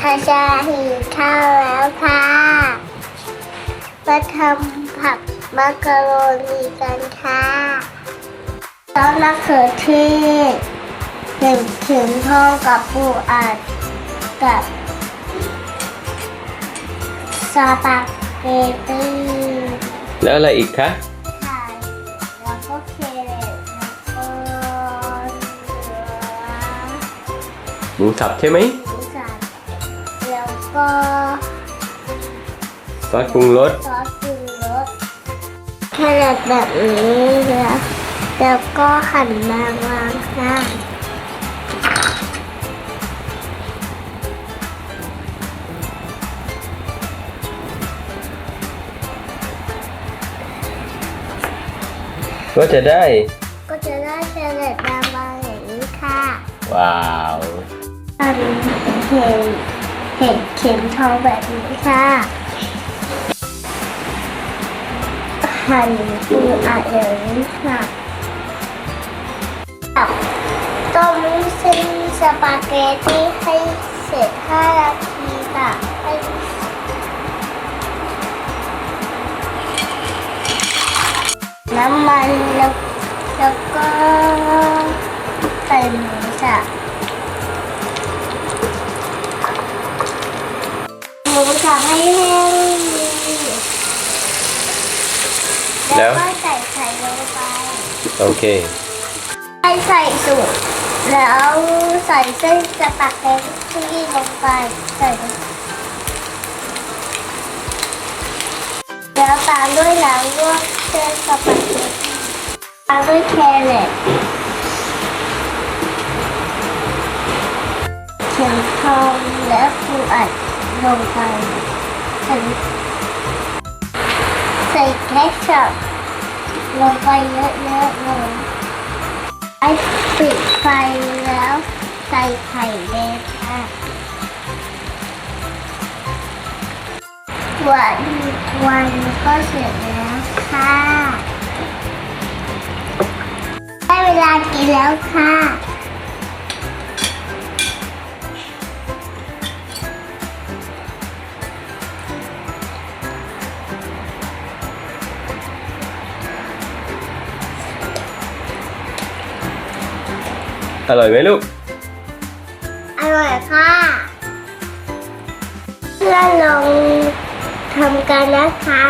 ทาชาหิวข้าวแล้วค่ะมาทำผักมักกะโรนีกันค่ะแล้วมะเขือเทศหนึ่งถึงทองกับปูอัดกับสปาเกตตี้แล้วอะไรอีกคะไข่แล้วก็เครตแล้วก็เนื้อหมูสับใช่ไหมหมูสับแล้ว ก็ซอสปรุงรสซอสปรุงรสแครอทแบบนี้แล้วแล้วก็หั่นบางๆค่ะก็จะได้ ก็จะได้แครอทบางๆอย่างนี้ค่ะ ว้าวหั่นเห็ด เห็ดเข็มทองแบบนี้ค่ะหั่นปูอัดอย่างนี้ค่ะต้มเส้นสปาเกตตี้ให้เสร็จ5นาทีค่ะให้น้ำมันแล้วแล้วก็ใส่หมูสับ หมูสับให้แห้งดีแล้ว ก็ใส่ไข่ลงไป โอเคให้ใส่สูตรแล้วใส่เส้นสปาเกตตี้ลงไปใส่ลงแล้วตามด้วยน้ำลวกเส้นสปาเกตตี้ตามด้วยแครอทเข็มทองและปูอัด ลงไปใส่ใส่แคชัพลงไปเยอะๆเลยไอปิดไฟแล้วใส่ไข่แดงค่ะวันวันก็เสร็จแล้วค่ะ ได้เวลากินแล้วค่ะ อร่อยไหมลูก อร่อยค่ะ เพื่อนลองทำกันนะคะ